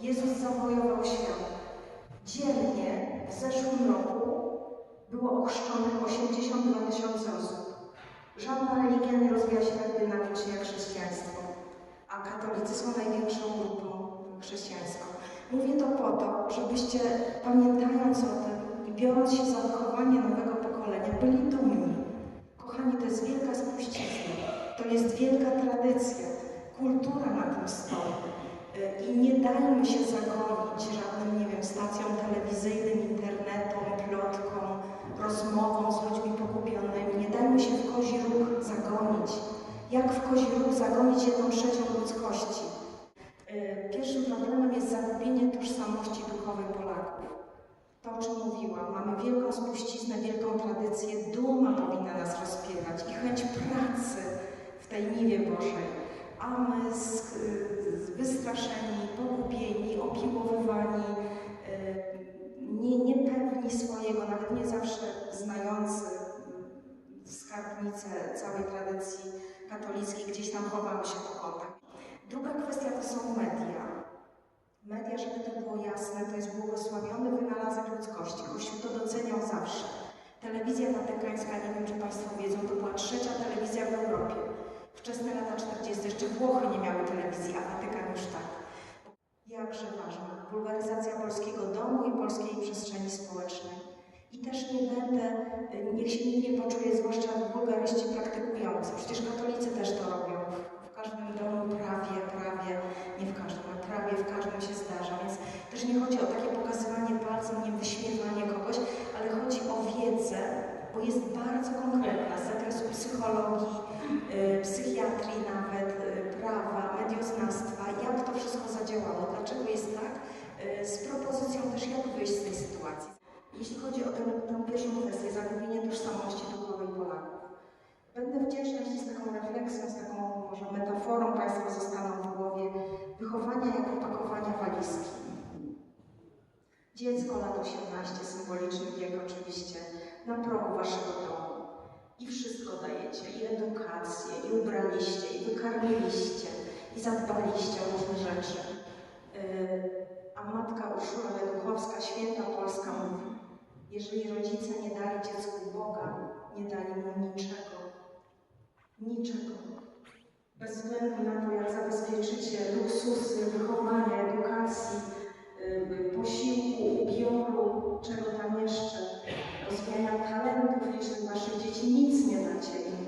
Jezus zawojował świat. Dziennie w zeszłym roku było ochrzczonych 82 tysiące osób. Żadna religia nie rozwija się tak dynamicznie jak chrześcijaństwo, a katolicy są największą grupą chrześcijańską. Mówię to po to, żebyście pamiętając o tym i biorąc się za wychowanie nowego pokolenia, byli dumni. Kochani, to jest wielka spuścizna, to jest wielka tradycja, kultura na tym stoi. Y, I nie dajmy się zagonić żadnym, nie wiem, stacjom telewizyjnym, internetom, plotkom, rozmową z ludźmi pogubionymi. Nie dajmy się w kozi róg zagonić. Jak w kozi róg zagonić jedną trzecią ludzkości? Y, Pierwszym problemem jest zagubienie tożsamości duchowej Polaków. To, o czym mówiłam, mamy wielką spuściznę, wielką tradycję, duma powinna nas rozpierać i chęć pracy w tej niwie Bożej. A my z, z wystraszeni, pogubieni, opiłowywani, y, nie, niepewni swojego, nawet nie zawsze znający skarbnicę całej tradycji katolickiej, gdzieś tam chowamy się po kątach. Druga kwestia to są media. Media, żeby to było jasne, to jest błogosławiony wynalazek ludzkości. Kościół to doceniał zawsze. Telewizja watykańska, nie wiem czy Państwo wiedzą, to była trzecia telewizja w Europie. Wczesne lata 40. Jeszcze Włochy nie miały telewizji, a Watykan już tak. Jakże ważna bulgaryzacja polskiego domu i polskiej przestrzeni społecznej. I też nie będę, y, niech się nikt nie poczuje, zwłaszcza bulgaryści praktykujący. Przecież katolicy też to robią. W każdym domu prawie, prawie, nie w każdym, ale prawie w każdym się zdarza. Więc też nie chodzi o takie pokazywanie palcem, nie wyśmiewanie kogoś, ale chodzi o wiedzę, bo jest bardzo konkretna z zakresu psychologii, y, psychiatrii nawet, y, prawa, medioznawstwa, jak to wszystko zadziałało, dlaczego jest tak, y, z propozycją też jak wyjść z tej sytuacji. Jeśli chodzi o tę, tę pierwszą kwestię, zagubienie tożsamości duchowej Polaków, będę wdzięczna, jeśli z taką refleksją, z taką może metaforą Państwo zostaną w głowie, wychowania jako pakowania walizki. Dziecko lat 18, symboliczny wiek oczywiście, na progu Waszego domu. I wszystko dajecie, i edukację, i ubraliście, i wykarmiliście, i zadbaliście o różne rzeczy. Yy, a matka Urszula Leduchowska, święta Polska mówi, jeżeli rodzice nie dali dziecku Boga, nie dali mu niczego. Niczego. Bez względu na to, jak zabezpieczycie luksusy, wychowania, edukacji, yy, posiłku, ubioru, czego tam jeszcze, rozwijania talentów licznych waszych dzieci, nic nie dacie im.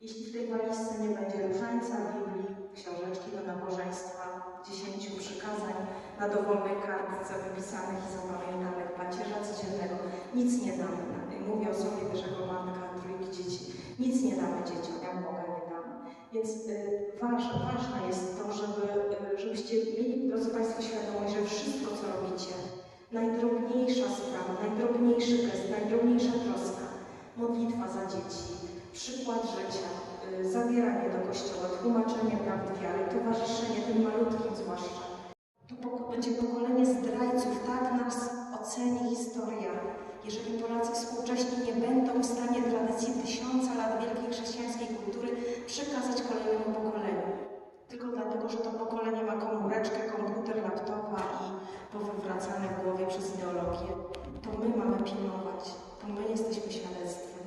Jeśli w tej walizce nie będzie różańca, Biblii, książeczki do nabożeństwa, dziesięciu przykazań na dowolnej kartce wypisanych i zapamiętanych, pacierza codziennego, nic nie damy. Mówię o sobie też jako matka trójki dzieci. Nic nie damy dzieciom, ja Boga nie dam. Więc y, ważne, ważne jest to, żeby, y, żebyście mieli, drodzy Państwo, świadomość, że wszystko, co robicie, najdrobniejsza sprawa, najdrobniejszy gest, najdrobniejsza troska, modlitwa za dzieci, przykład życia, y, zabieranie do kościoła, tłumaczenie prawdy wiary, towarzyszenie tym malutkim zwłaszcza. Będzie pokolenie zdrajców, tak nas oceni historia. Jeżeli Polacy współcześni nie będą w stanie tradycji tysiąca lat wielkiej chrześcijańskiej kultury przekazać kolejnemu pokoleniu. Tylko dlatego, że to pokolenie ma komóreczkę, komputer, laptopa i powywracane w głowie przez ideologię. To my mamy pilnować, to my jesteśmy świadectwem.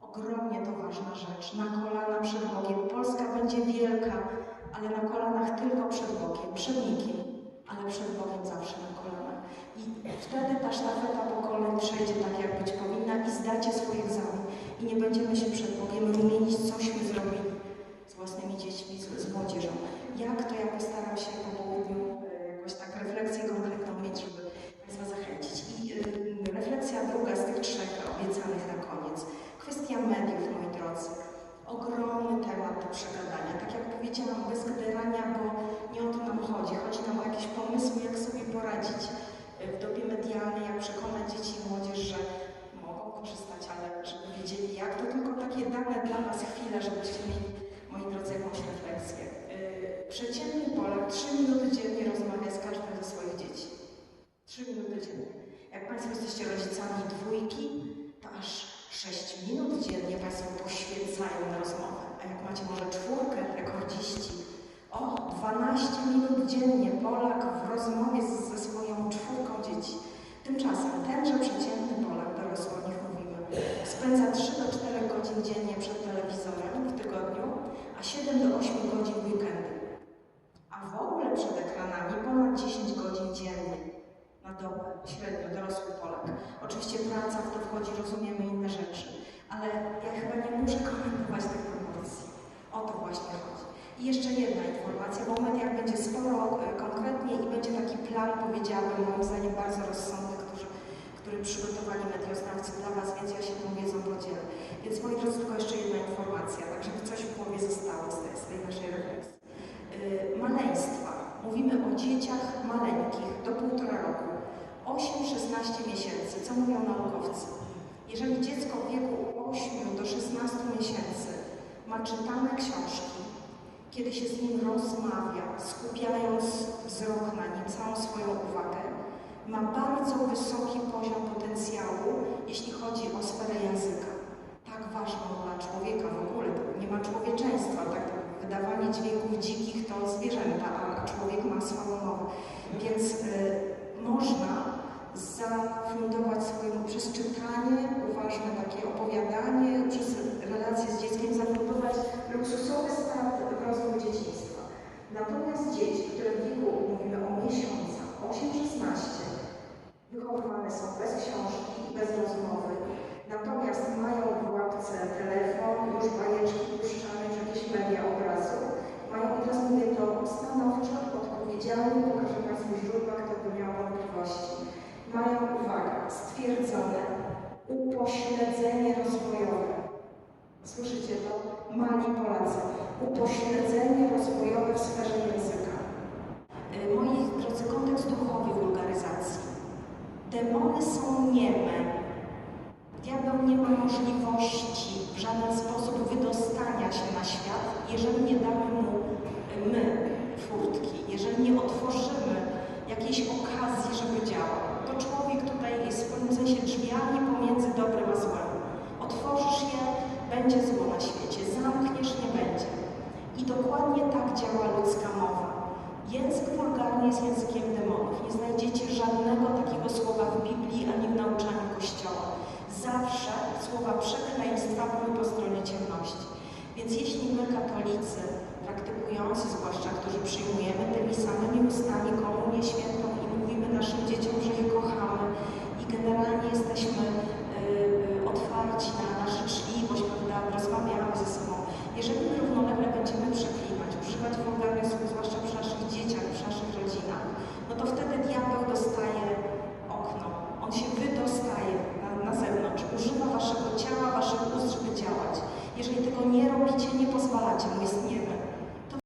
Ogromnie to ważna rzecz. Na kolana przed Bogiem. Polska będzie wielka, ale na kolanach tylko przed Bogiem, przed nikim, ale przed Bogiem zawsze na kolanach. I wtedy ta sztafeta pokoleń przejdzie tak, jak być powinna i zdacie swój egzamin. I nie będziemy się przed Bogiem rumienić, cośmy zrobili z własnymi dziećmi, z, z młodzieżą. Jak to ja postaram się po południu e, jakoś tak refleksję konkretną wydarzyłyśmy, moi drodzy, jakąś refleksję. Y, przeciętny Polak 3 minuty dziennie rozmawia z każdym ze swoich dzieci. 3 minuty dziennie. Jak Państwo jesteście rodzicami dwójki, to aż 6 minut dziennie Państwo poświęcają na rozmowę. A jak macie może czwórkę, rekordziści, o 12 minut dziennie Polak w rozmowie ze swoją czwórką dzieci. Tymczasem tenże przeciętny Polak, dorosły o nich mówimy, spędza 3 do 4 godziny przed ekranami ponad 10 godzin dziennie na dobę, średnio dorosły Polak. Oczywiście praca w to wchodzi, rozumiemy inne rzeczy, ale ja chyba nie muszę komentować tych proporcji. O to właśnie chodzi. I jeszcze jedna informacja, bo w mediach będzie sporo e, konkretnie i będzie taki plan powiedziany, moim zdaniem bardzo rozsądny, który, który przygotowali medioznawcy dla Was, więc ja się tą wiedzą podzielę. Więc moi drodzy, tylko jeszcze jedna ma czytane książki, kiedy się z nim rozmawia, skupiając wzrok na nim, całą swoją uwagę, ma bardzo wysoki poziom potencjału, jeśli chodzi o sferę języka. Tak ważną dla człowieka w ogóle, nie ma człowieczeństwa, tak wydawanie dźwięków dzikich to zwierzęta, a człowiek ma swoją mowę. Więc y, można zafundować Upośledzenie rozwojowe w sferze języka. Y, Moi drodzy, kontekst duchowy wulgaryzacji. Demony są nieme. Diabeł nie ma możliwości w żaden sposób wydostania się na świat, jeżeli nie damy mu y, my furtki, jeżeli nie otworzymy jakiejś okazji, żeby działał. To człowiek tutaj jest w pewnym sensie drzwiami pomiędzy dobrem a złem. Otworzysz je, będzie zło na świecie, zamkniesz, nie będzie. I dokładnie tak działa ludzka mowa. Język wulgarny jest językiem demonów. Nie znajdziecie żadnego takiego słowa w Biblii ani w nauczaniu Kościoła. Zawsze słowa przekleństwa były po stronie ciemności. Więc jeśli my, katolicy, praktykujący zwłaszcza,